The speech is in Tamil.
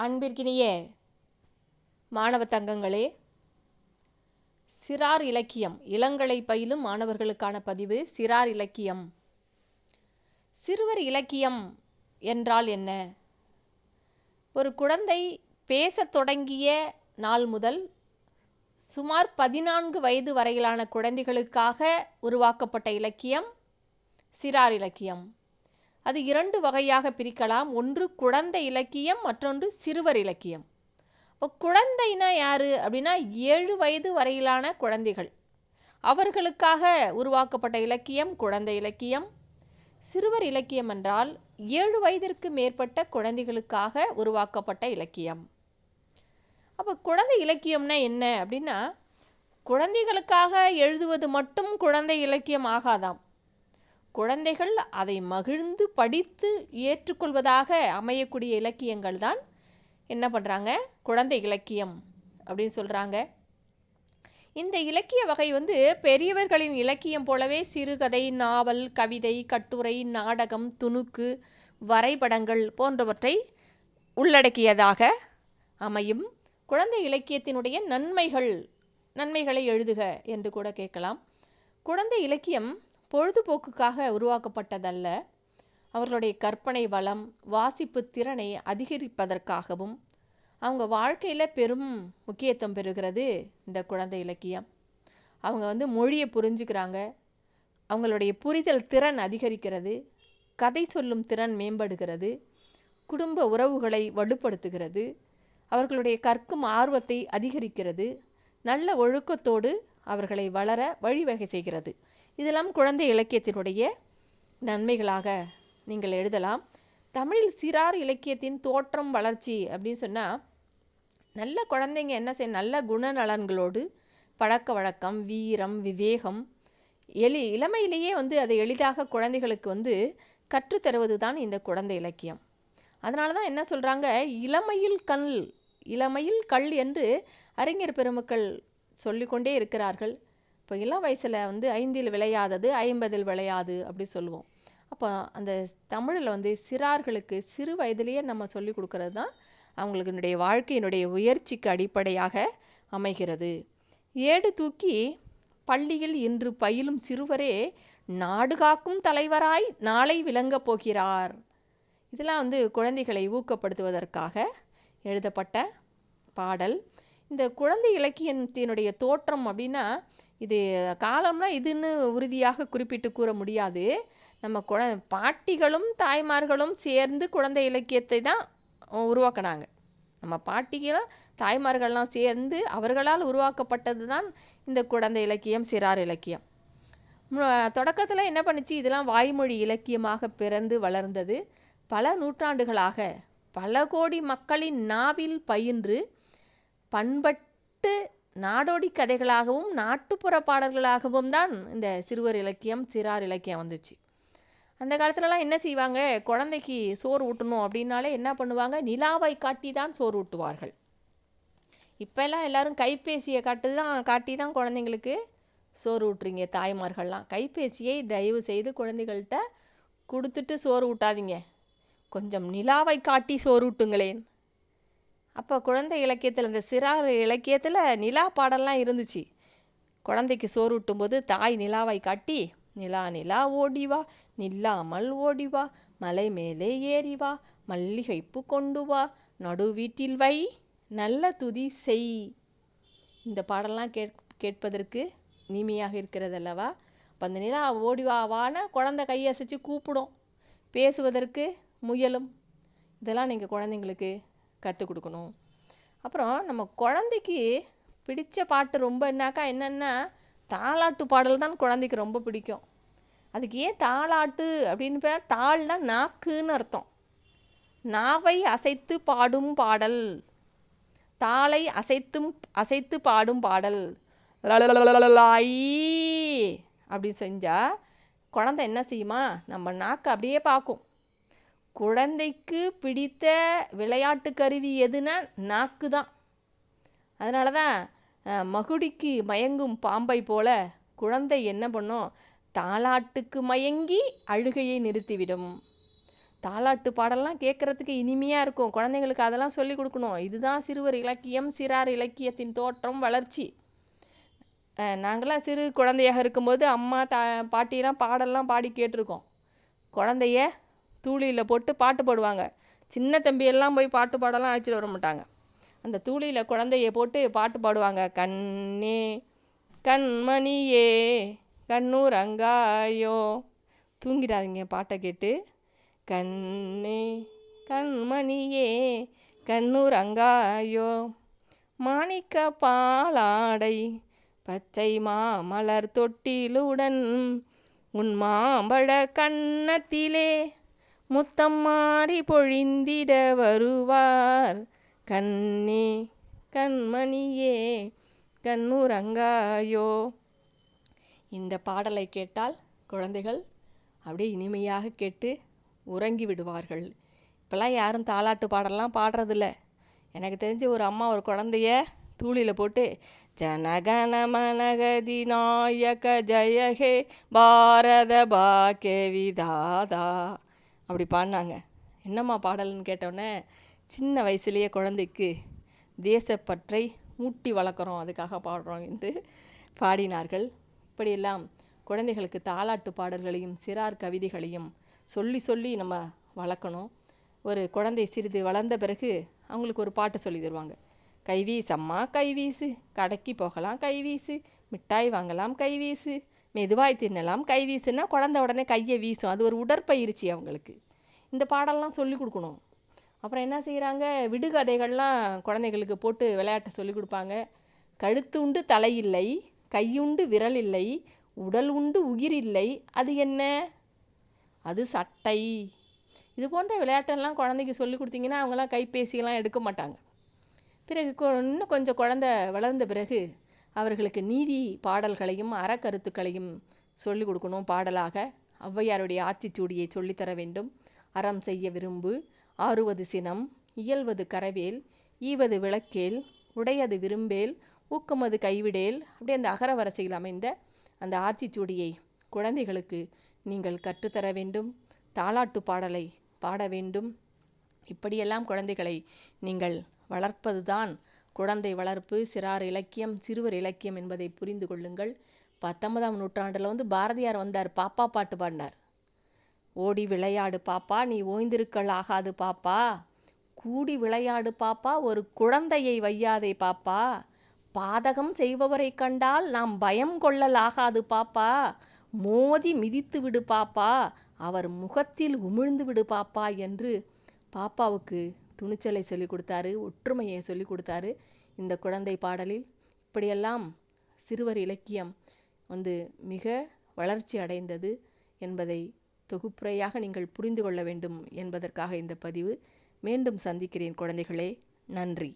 அன்பிற்கினிய மாணவ தங்கங்களே சிறார் இலக்கியம். இளங்கலை பயிலும் மாணவர்களுக்கான பதிவு சிறார் இலக்கியம். சிறுவர் இலக்கியம் என்றால் என்ன? ஒரு குழந்தை பேசத் தொடங்கிய நாள் முதல் சுமார் பதினான்கு வயது வரையிலான குழந்தைகளுக்காக உருவாக்கப்பட்ட இலக்கியம் சிறார் இலக்கியம். அது இரண்டு வகையாக பிரிக்கலாம். ஒன்று குழந்தை இலக்கியம் மற்றொன்று சிறுவர் இலக்கியம். இப்போ குழந்தைனா யார்? அப்படின்னா ஏழு வயது வரையிலான குழந்தைகள். அவர்களுக்காக உருவாக்கப்பட்ட இலக்கியம் குழந்தை இலக்கியம். சிறுவர் இலக்கியம் என்றால் ஏழு வயதிற்கு மேற்பட்ட குழந்தைகளுக்காக உருவாக்கப்பட்ட இலக்கியம். அப்போ குழந்தை இலக்கியம்னா என்ன? அப்படின்னா குழந்தைகளுக்காக எழுதுவது மட்டும் குழந்தை இலக்கியம் ஆகாதாம். குழந்தைகள் அதை மகிழ்ந்து படித்து ஏற்றுக்கொள்வதாக அமையக்கூடிய இலக்கியங்கள் தான் என்ன பண்ணுறாங்க குழந்தை இலக்கியம் அப்படின்னு சொல்கிறாங்க இந்த இலக்கிய வகை வந்து பெரியவர்களின் இலக்கியம் போலவே சிறுகதை நாவல் கவிதை கட்டுரை நாடகம் துணுக்கு வரைபடங்கள் போன்றவற்றை உள்ளடக்கியதாக அமையும். குழந்தை இலக்கியத்தினுடைய நன்மைகள் நன்மைகளை எழுதுக என்று கூட கேட்கலாம். குழந்தை இலக்கியம் பொழுதுபோக்குக்காக உருவாக்கப்பட்டதல்ல. அவர்களுடைய கற்பனை வளம் வாசிப்பு திறனை அதிகரிப்பதற்காகவும் அவங்க வாழ்க்கையில் பெரும் முக்கியத்துவம் பெறுகிறது இந்த குழந்தை இலக்கியம். அவங்க வந்து மொழியை புரிஞ்சுக்கிறாங்க. அவங்களுடைய புரிதல் திறன் அதிகரிக்கிறது. கதை சொல்லும் திறன் மேம்படுகிறது. குடும்ப உறவுகளை வலுப்படுத்துகிறது. அவர்களுடைய கற்கும் ஆர்வத்தை அதிகரிக்கிறது. நல்ல ஒழுக்கத்தோடு அவர்களை வளர வழிவகை செய்கிறது. இதெல்லாம் குழந்தை இலக்கியத்தினுடைய நன்மைகளாக நீங்கள் எழுதலாம். தமிழில் சிறார் இலக்கியத்தின் தோற்றம் வளர்ச்சி அப்படின்னு சொன்னால் நல்ல குழந்தைங்க என்ன செய்ய நல்ல குணநலன்களோடு பழக்க வழக்கம் வீரம் விவேகம் எளி இளமையிலேயே வந்து அதை எளிதாக குழந்தைகளுக்கு வந்து கற்றுத்தருவது தான் இந்த குழந்தை இலக்கியம். அதனால தான் என்ன சொல்கிறாங்க இளமையில் கல் இளமையில் கல் என்று அறிஞர் பெருமக்கள் சொல்லிக்கொண்டே இருக்கிறார்கள். இப்போ இளம் வயசில் வந்து ஐந்தில் விளையாதது ஐம்பதில் விளையாது அப்படி சொல்லுவோம். அப்போ அந்த தமிழில் வந்து சிறார்களுக்கு சிறு வயதிலேயே நம்ம சொல்லி கொடுக்கறது தான் அவங்களுக்குனுடைய வாழ்க்கையினுடைய உயர்ச்சிக்கு அடிப்படையாக அமைகிறது. ஏடு தூக்கி பள்ளியில் இன்று பயிலும் சிறுவரே நாடு காக்கும் தலைவராய் நாளை விளங்கப் போகிறார். இதெல்லாம் வந்து குழந்தைகளை ஊக்கப்படுத்துவதற்காக எழுதப்பட்ட பாடல். இந்த குழந்தை இலக்கியத்தினுடைய தோற்றம் அப்படின்னா இது காலம்னா இதுன்னு உறுதியாக குறிப்பிட்டு கூற முடியாது. நம்ம குழ பாட்டிகளும் தாய்மார்களும் சேர்ந்து குழந்தை இலக்கியத்தை தான் உருவாக்கினாங்க. நம்ம பாட்டிகளும் தாய்மார்கள்லாம் சேர்ந்து அவர்களால் உருவாக்கப்பட்டது தான் இந்த குழந்தை இலக்கியம் சிறார் இலக்கியம். தொடக்கத்தில் என்ன பண்ணுச்சு? இதெல்லாம் வாய்மொழி இலக்கியமாக பிறந்து வளர்ந்தது. பல நூற்றாண்டுகளாக பல கோடி மக்களின் நாவில் பயின்று பண்பட்டு நாடோடி கதைகளாகவும் நாட்டுப்புற பாடல்களாகவும் தான் இந்த சிறுவர் இலக்கியம் சிறார் இலக்கியம் வந்துச்சு. அந்த காலத்துலலாம் என்ன செய்வாங்க? குழந்தைக்கு சோறு ஊட்டணும் அப்படின்னாலே என்ன பண்ணுவாங்க? நிலாவை காட்டி தான் சோறு ஊட்டுவார்கள். இப்போல்லாம் எல்லாரும் கைபேசியை காட்டு தான் காட்டி தான் குழந்தைங்களுக்கு சோறு ஊட்டுறீங்க தாய்மார்கள்லாம். கைபேசியை தயவு செய்து குழந்தைகள்கிட்ட கொடுத்துட்டு சோறு ஊட்டாதீங்க. கொஞ்சம் நிலாவை காட்டி சோறு ஊட்டுங்களேன். அப்போ குழந்தை இலக்கியத்தில் இந்த சிறார் இலக்கியத்தில் நிலா பாடல்லாம் இருந்துச்சு. குழந்தைக்கு சோறு ஊட்டும்போது தாய் நிலாவை காட்டி நிலா நிலா ஓடி வா நில்லாமல் ஓடி வா மலை மேலே ஏறி வா மல்லிகைப்பு கொண்டு வா நடு வீட்டில் வை நல்ல துதி செய். இந்த பாடலாம் கேட் கேட்பதற்கு இனிமையாக இருக்கிறதல்லவா? அப்போ அந்த நிலா ஓடி வா குழந்தை கையசைச்சு கூப்பிடும். பேசுவதற்கு முயலும். இதெல்லாம் நீங்கள் குழந்தைங்களுக்கு கற்றுக் கொடுக்கணும். அப்புறம் நம்ம குழந்தைக்கு பிடித்த பாட்டு ரொம்ப என்னாக்கா என்னென்னா தாளாட்டு பாடல் தான் குழந்தைக்கு ரொம்ப பிடிக்கும். அதுக்கு ஏன் தாளாட்டு அப்படின்னு பேர் தாள்னா நாக்குன்னு அர்த்தம். நாவை அசைத்து பாடும் பாடல். தாளை அசைத்தும் அசைத்து பாடும் பாடல். அப்படின்னு செஞ்சால் குழந்தை என்ன செய்யுமா? நம்ம நாக்கை அப்படியே பார்க்கும் குழந்தைக்கு பிடித்த விளையாட்டு கருவி எதுனா நாக்கு தான் அதனால தான் மகுடிக்கு மயங்கும் பாம்பை போல குழந்தை என்ன பண்ணும்? தாளாட்டுக்கு மயங்கி அழுகையை நிறுத்திவிடும். தாலாட்டு பாடல்லாம் கேட்குறதுக்கு இனிமையாக இருக்கும். குழந்தைங்களுக்கு அதெல்லாம் சொல்லி கொடுக்கணும். இதுதான் சிறுவர் இலக்கியம் சிறார் இலக்கியத்தின் தோற்றம் வளர்ச்சி. நாங்களாம் சிறு குழந்தையாக இருக்கும்போது அம்மா தா பாட்டிலாம் பாடல்லாம் பாடி கேட்டிருக்கோம். குழந்தைய தூளியில் போட்டு பாட்டு பாடுவாங்க. சின்ன தம்பியெல்லாம் போய் பாட்டு பாடலாம் அழைச்சிட்டு வர மாட்டாங்க. அந்த தூளியில் குழந்தைய போட்டு பாட்டு பாடுவாங்க. கண்ணே கண்மணியே கண்ணூரங்காயோ. தூங்கிடாதீங்க பாட்டை கேட்டு. கண்ணே கண்மணியே கண்ணூரங்காயோ. மாணிக்க பாலாடை பச்சை மாமலர் தொட்டிலுடன் உன் மாம்பழ கண்ணத்திலே முத்தம் மாறி பொழிந்திட வருவார். கண்ணே கண்மணியே கண்ணுறங்காயோ. இந்த பாடலை கேட்டால் குழந்தைகள் அப்படியே இனிமையாக கேட்டு உறங்கி விடுவார்கள். இப்போல்லாம் யாரும் தாலாட்டு பாடலாம் பாடுறதில்ல. எனக்கு தெரிஞ்சு ஒரு அம்மா ஒரு குழந்தைய தூளியில் போட்டு ஜனகன மனகதி நாயக ஜயஹே பாரத பாக்கிய விதாதா அப்படி பாடினாங்க. என்னம்மா பாடல்னு கேட்டோன்னே சின்ன வயசுலேயே குழந்தைக்கு தேசப்பற்றை ஊட்டி வளர்க்குறோம் அதுக்காக பாடுறோம் என்று பாடினார்கள். இப்படியெல்லாம் குழந்தைகளுக்கு தாலாட்டு பாடல்களையும் சிறார் கவிதைகளையும் சொல்லி சொல்லி நம்ம வளர்க்கணும். ஒரு குழந்தை சிறிது வளர்ந்த பிறகு அவங்களுக்கு ஒரு பாட்டு சொல்லி தருவாங்க. கைவீசம்மா கைவீசு கடைக்கு போகலாம் கைவீசு மிட்டாய் வாங்கலாம் கைவீசு மெதுவாய் தின்னலாம். வீசுனால் குழந்த உடனே கையை வீசும். அது ஒரு உடற்பயிற்சி அவங்களுக்கு. இந்த பாடல்லாம் சொல்லி கொடுக்கணும். அப்புறம் என்ன செய்கிறாங்க விடுகதைகள்லாம் குழந்தைகளுக்கு போட்டு விளையாட்ட சொல்லி கொடுப்பாங்க. கழுத்து உண்டு தலை இல்லை. கையுண்டு விரல் இல்லை. உடல் உண்டு உயிர் இல்லை. அது என்ன? அது சட்டை. இது போன்ற விளையாட்டெல்லாம் குழந்தைக்கு சொல்லி கொடுத்தீங்கன்னா அவங்களாம் கைபேசியெல்லாம் எடுக்க மாட்டாங்க. பிறகு இன்னும் கொஞ்சம் குழந்த வளர்ந்த பிறகு அவர்களுக்கு நீதி பாடல்களையும் அறக்கருத்துக்களையும் சொல்லிக் கொடுக்கணும் பாடலாக. ஔவையாருடைய ஆத்திச்சூடியை சொல்லித்தர வேண்டும். அறம் செய்ய விரும்பு ஆறுவது சினம் இயல்வது கரவேல் ஈவது விளக்கேல் உடையது விரும்பேல் ஊக்கமது கைவிடேல் அப்படி அந்த அகர வரிசையில் அமைந்த அந்த ஆத்திச்சூடியை குழந்தைகளுக்கு நீங்கள் கற்றுத்தர வேண்டும். தாலாட்டு பாடலை பாட வேண்டும். இப்படியெல்லாம் குழந்தைகளை நீங்கள் வளர்ப்பதுதான் குழந்தை வளர்ப்பு சிறார் இலக்கியம் சிறுவர் இலக்கியம் என்பதை புரிந்து கொள்ளுங்கள். பத்தொன்பதாம் நூற்றாண்டில் வந்து பாரதியார் வந்தார். பாப்பா பாட்டு பாடினார். ஓடி விளையாடு பாப்பா நீ ஓய்ந்திருக்கல் ஆகாது பாப்பா. கூடி விளையாடு பாப்பா ஒரு குழந்தையை வையாதே பாப்பா. பாதகம் செய்பவரை கண்டால் நாம் பயம் கொள்ளல் ஆகாது பாப்பா. மோதி மிதித்து விடு பாப்பா. அவர் முகத்தில் உமிழ்ந்து விடு பாப்பா என்று பாப்பாவுக்கு துணிச்சலை சொல்லிக் கொடுத்தாரு ஒற்றுமையை சொல்லிக் கொடுத்தாரு இந்த குழந்தை பாடலில். இப்படியெல்லாம் சிறுவர் இலக்கியம் வந்து மிக வளர்ச்சி அடைந்தது என்பதை தொகுப்புரையாக நீங்கள் புரிந்து கொள்ள வேண்டும் என்பதற்காக இந்த பதிவு. மீண்டும் சந்திக்கிறேன் குழந்தைகளே நன்றி.